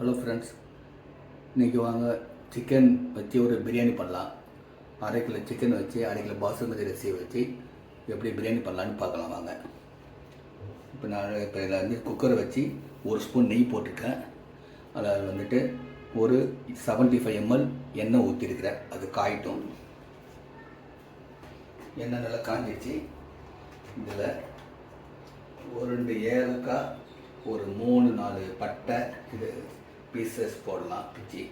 Hello friends இன்றைக்கி வாங்க chicken வச்சு ஒரு பிரியாணி பண்ணலாம். அரை கிலோ சிக்கன் வச்சு அரை கிலோ பாசுமதி ரசி வச்சு எப்படி பிரியாணி பண்ணலான்னு பார்க்கலாம் வாங்க. இப்போ நான் இப்போ இதில் வந்து குக்கரை வச்சு ஒரு ஸ்பூன் நெய் போட்டிருக்கேன். அதில் வந்துட்டு ஒரு 75 ஃபைவ் எம்எல் எண்ணெய் ஊற்றிருக்கிறேன் அது காயிட்டும். எண்ணெய் நல்லா காஞ்சிடுச்சு இதில் ஒரு ரெண்டு ஏலக்காய் ஒரு மூணு நாலு பட்டை இது பீசஸ் போடலாம் பிச்சி.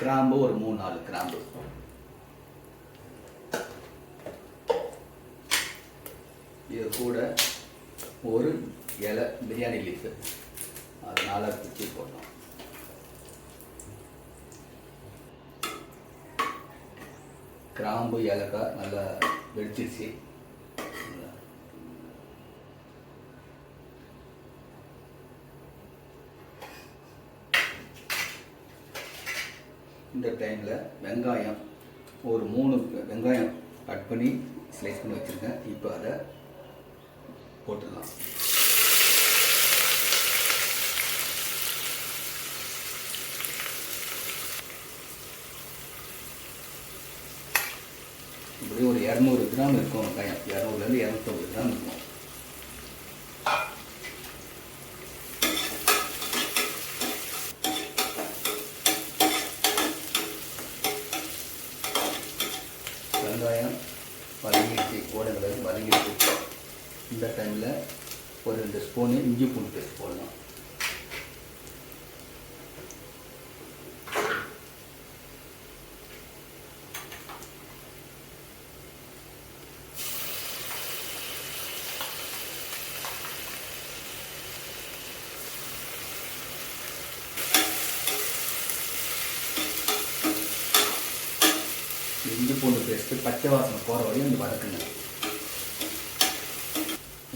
கிராம்பு ஒரு மூணு நாலு கிராம்பு. இது கூட ஒரு இலை பிரியாணி லீஃபு அது நாலாக பிச்சு போடலாம் கிராம்பு ஏலக்காய் நல்லா வெடிச்சிருச்சு. இந்த டைமில் வெங்காயம் ஒரு மூணு வெங்காயம் கட் பண்ணி ஸ்லைஸ் பண்ணி வச்சுருக்கேன். இப்போ அதை போட்டுடலாம். இப்படி ஒரு இரநூறு கிராம் இருக்கும் வெங்காயம். இரநூறுலேருந்து இரநூத்தம்பது கிராம் இருக்கும் வெங்காயம் வதங்கிடுச்சு கோடைகளை வதங்கிடுச்சு இந்த டைமில் ஒரு ரெண்டு ஸ்பூனு இஞ்சி பூண்டு பேஸ்ட் போடலாம் இஞ்சி பேஸ்ட்டு பச்சை வாசனை போகிற வரையும் இந்த வதக்குங்க.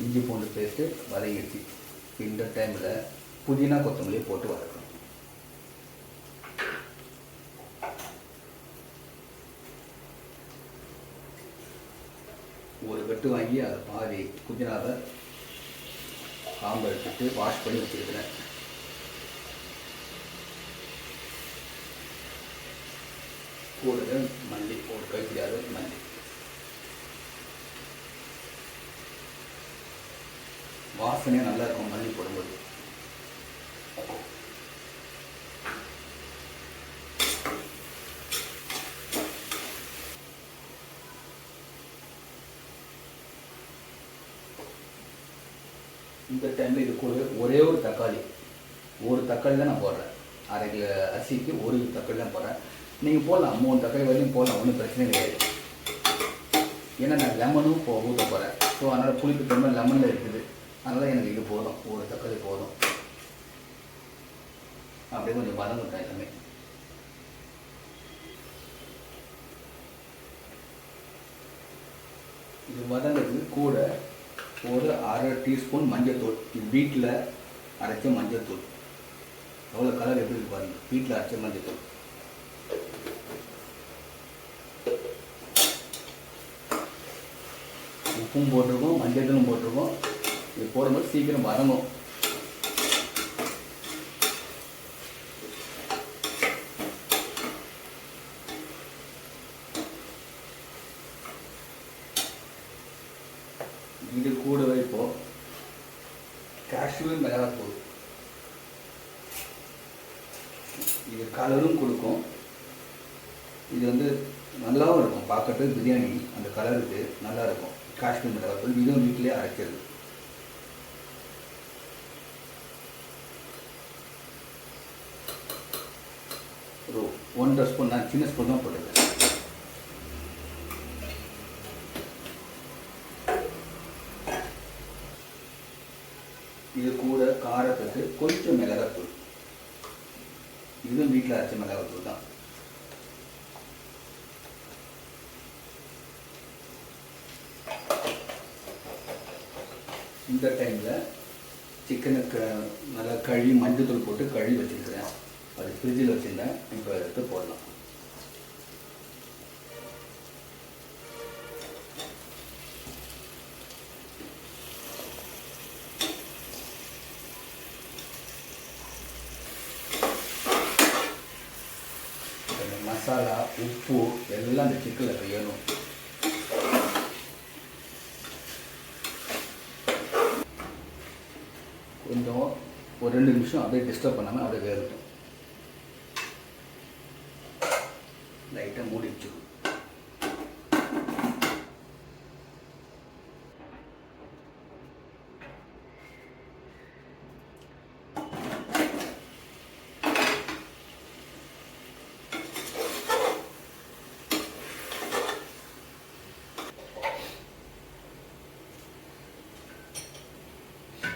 இஞ்சி பூண்டு பேஸ்ட்டு வதங்கிடுச்சு இந்த டைமில் புதினா கொத்தமல்லி போட்டு வதக்கணும். ஒரு வெட்டு வாங்கி அதை பாதி புதினாவை காம்பு எடுத்துட்டு வாஷ் பண்ணி வச்சுருக்கிறேன். கூடுதல் மல்லி ஒரு கைப்பிடி அளவு மல்லி. வாசனையாக நல்லா இருக்கும் மல்லி போடும்போது. இந்த டைமில் இது கூட ஒரே ஒரு தக்காளி. ஒரு தக்காளி தான் நான் போடுறேன். அரை கிலோ அரிசிக்கு ஒரு தக்காளி தான் போடுறேன். நீங்கள் போடலாம் மூணு தக்காளி வரையும் போடலாம் ஒன்றும் பிரச்சனை கிடையாது. ஏன்னா நான் லெமனும் இப்போ ஊற்ற போகிறேன் ஸோ அதனால் புளிப்பு தன்மை லெமனில் இருக்குது. அதனால் எனக்கு இது போதும். ஒரு தக்காளி போதும். அப்படியே கொஞ்சம் வதங்கிட்டேன் எல்லாமே. இது வதங்கிறது கூட ஒரு அரை டீஸ்பூன் மஞ்சள்தூள் இது வீட்டில் அரைச்ச மஞ்சள்தூள் எவ்வளோ கலர் எப்படி இருக்கு பாருங்கள் வீட்டில் அரைச்ச மஞ்சள்தூள் உப்பும் போட்டிருக்கோம் மஞ்சள் போட்டிருக்கோம். இது போடும்போது சீக்கிரம் வதங்கும். இது கூடவே இப்போ காஷ்மீர் மிளகாத்தூள் இது கலரும் கொடுக்கும். இது வந்து நல்லாவும் இருக்கும். பார்க்கறதுக்கு பிரியாணி அந்த கலருக்கு நல்லா இருக்கும். காஷ்மீர் மிளகாத்தூள் இதுவும் வீட்டிலே அரைக்கிறது. ஒரு ஒன்றரை ஸ்பூன் நான் சின்ன ஸ்பூன் தான் போட்டுருக்கேன் இது கூட காரத்துக்கு கொஞ்சம் மிளகாத்தூள். இதுவும் வீட்டில் அரைச்ச மிளகாத்தூள் தான். இந்த டைமில் சிக்கனுக்கு நல்லா கழுவி மஞ்சத்தூள் போட்டு கழுவி வச்சுருக்கிறேன். அது ஃப்ரிட்ஜில் வச்சுருந்தேன். இப்போ எடுத்து போடலாம். மசாலா உப்பு எல்லாம் அந்த சிக்கனில் வேணும் ஒரு ரெண்டு நிமிஷம் அப்படியே டிஸ்டர்ப் பண்ணாமல் அப்படியே வேகட்டும் லைட்டாக மூடி வச்சுக்கணும்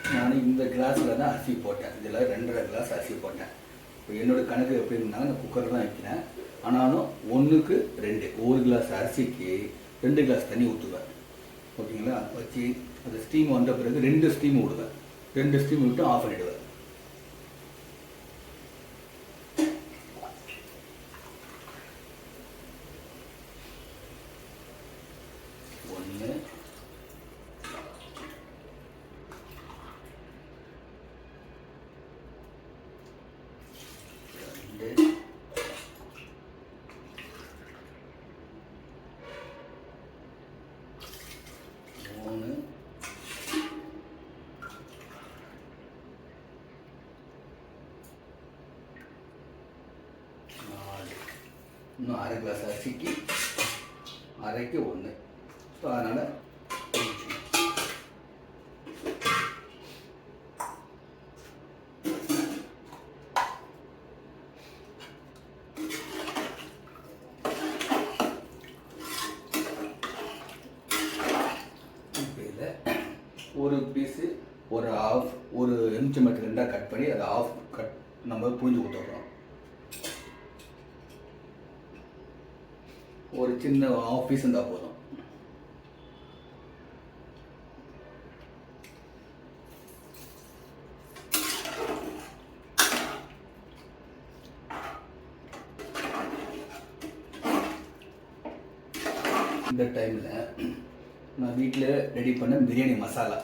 நான் இந்த கிளாஸில் தான் அரிசி போட்டேன். இதில் ரெண்டரை கிளாஸ் அரிசி போட்டேன். இப்போ என்னோட கணக்கு எப்படி இருந்தாலும் நான் குக்கர் தான் வைக்கிறேன். ஆனாலும் ஒன்றுக்கு ரெண்டு. ஒரு கிளாஸ் அரிசிக்கு ரெண்டு கிளாஸ் தண்ணி ஊற்றுவேன். ஓகேங்களா? வச்சு அந்த ஸ்டீம் வந்த பிறகு ரெண்டு ஸ்டீம் விடுவேன் ரெண்டு ஸ்டீம் விட்டு ஆஃப் பண்ணிவிடுவேன் ஒன்று ரெண்டு மூணு நாலு இன்னும் அரை கிளாஸ் அரிசிக்கு அரைக்கு ஒன்று ஸோ அதனால் ஒரு பீஸு ஒரு ஆஃப் ஒரு எலுமிச்சை மட்டும் ரெண்டாக கட் பண்ணி அதை ஆஃப் கட் நம்ம புரிஞ்சு கொடுத்துட்றோம். ஒரு சின்ன ஆஃபீஸ் இருந்தால் போதும். இந்த டைமில் நான் வீட்டில் ரெடி பண்ண பிரியாணி மசாலா.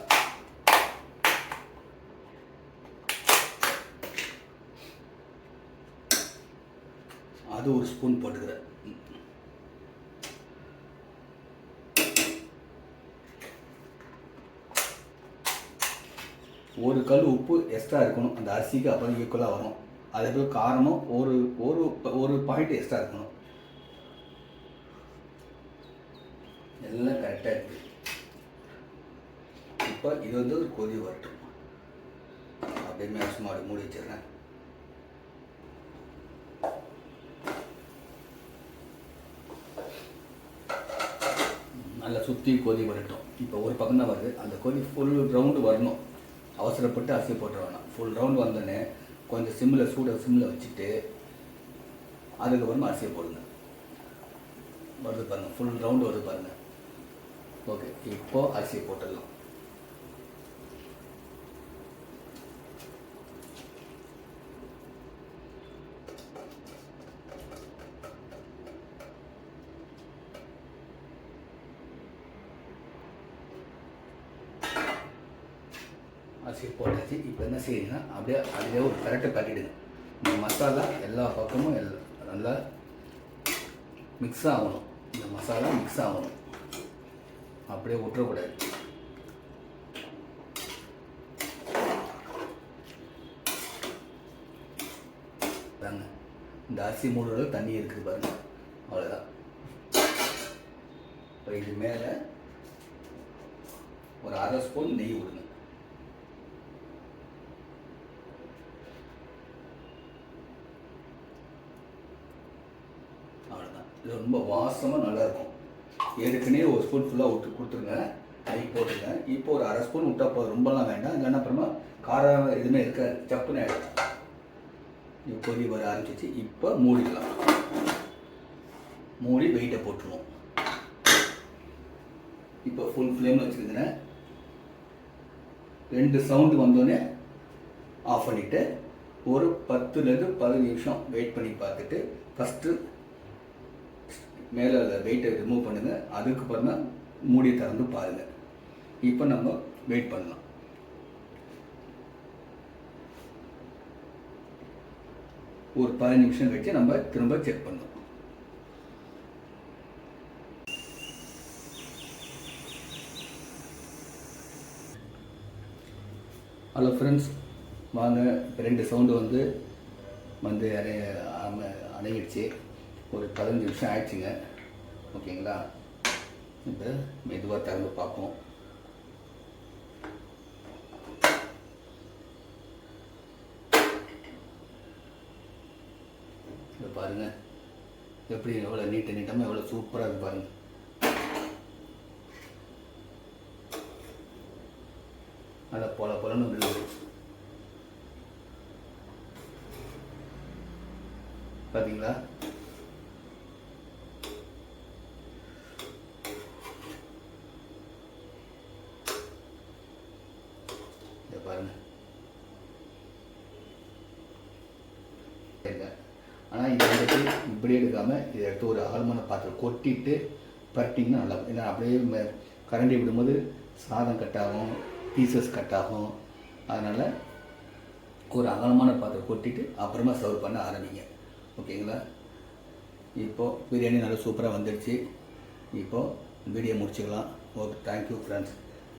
அது ஒரு ஸ்பூன் போட்டுக்கிறேன். ஒரு கல் உப்பு எக்ஸ்ட்ரா இருக்கணும். அந்த அரிசிக்கு அப்போ ஈக்குவலாக வரும். அதே போல் காரணம் ஒரு ஒரு ஒரு பாயிண்ட் எக்ஸ்ட்ரா இருக்கணும். எல்லாம் கரெக்டாக இருக்குது இப்போ இது வந்து ஒரு கொதி வரட்டும். அப்படியே மேக்ஸிமம் அப்படி மூடி வச்சிடுறேன். நல்லா சுற்றி கொதி வரட்டும். இப்போ ஒரு பக்கம் தான் வருது. அந்த கொதி ஃபுல் ரவுண்டு வரணும். அவசரப்பட்டு அரிசியை போட்டு வேணாம் ஃபுல் ரவுண்ட் வந்தோடனே கொஞ்சம் சிம்மில் சூட சிம்மில் வச்சுட்டு அதுக்கப்புறமா அரிசியை போடுங்க. வருது பாருங்கள் ஃபுல் ரவுண்டு வருது பாருங்கள் ஓகே இப்போது அரிசியை போட்டுடலாம். அரிசி போட்டாச்சு இப்போ என்ன செய்யுங்கன்னா அப்படியே அதிலே ஒரு கரெக்டாக கட்டிடுங்க இந்த மசாலா எல்லா பக்கமும் எல் நல்லா மிக்ஸ் ஆகணும். இந்த மசாலா மிக்ஸ் ஆகணும். அப்படியே விட்டுறக்கூடாது. பாருங்க இந்த அரிசி மூணு தண்ணி இருக்குது பாருங்க. அவ்வளோதான் இப்போ இது மேலே ஒரு அரை ஸ்பூன் நெய் விடுங்க அவ்வளோதான் இது ரொம்ப வாசமாக நல்லாயிருக்கும். ஏற்கனவே ஒரு ஸ்பூன் ஃபுல்லாக விட்டு கொடுத்துருங்க. நெய் போட்டுருங்க. இப்போ ஒரு அரை ஸ்பூன் விட்டா போதும். ரொம்பலாம் வேண்டாம். இல்லைன்னா அப்புறமா காரம் எதுவுமே இருக்காது. சப்புன்னு ஆகிடும் இப்போ கொதி வர ஆரம்பிச்சிச்சு இப்போ மூடிடலாம். மூடி வெயிட்டை போட்டுருவோம். இப்போ ஃபுல் ஃப்ளேமில் வச்சுருக்கிறேன். ரெண்டு சவுண்டு வந்தோடனே ஆஃப் பண்ணிவிட்டு ஒரு பத்துலேருந்து பதினஞ்சு நிமிஷம் வெயிட் பண்ணி பார்த்துட்டு ஃபஸ்ட்டு மேலே வெயிட்டை ரிமூவ் பண்ணுங்கள் அதுக்கப்புறம் தான் மூடி திறந்து பாருங்கள் இப்போ நம்ம வெயிட் பண்ணலாம். ஒரு பதினஞ்சு நிமிஷம் கழிச்சு நம்ம திரும்ப செக் பண்ணோம் ஹலோ ஃப்ரெண்ட்ஸ் வாங்க. ரெண்டு சவுண்டு வந்து வந்து அடைய அணை அணையிடுச்சு. ஒரு பதினஞ்சு நிமிஷம் ஆயிடுச்சுங்க. ஓகேங்களா? இப்போ மெதுவாக திறந்து பார்ப்போம். இதை பாருங்க. எப்படி எவ்வளோ நீட்ட நீட்டமாக எவ்வளோ சூப்பராக இருக்கு பாருங்கள் நல்லா போல போலன்னு விழுது பார்த்தீங்களா இதை பாருங்க ஆனால் இது வந்துட்டு இப்படி எடுக்காமல் இதை எடுத்து ஒரு அகலமான பாத்திரம் கொட்டிட்டு பரட்டிங்கன்னா நல்லா ஏன்னா அப்படியே ம- கரண்டி விடும்போது சாதம் கட் ஆகும் பீசஸ் கட் ஆகும். அதனால் ஒரு அகலமான பாத்திரம் கொட்டிட்டு அப்புறமா சர்வ் பண்ண ஆரம்பிங்க. ஓகேங்களா? இப்போது பிரியாணி நல்லா சூப்பராக வந்துடுச்சு. இப்போது வீடியோ முடிச்சுக்கலாம். Okay thank you friends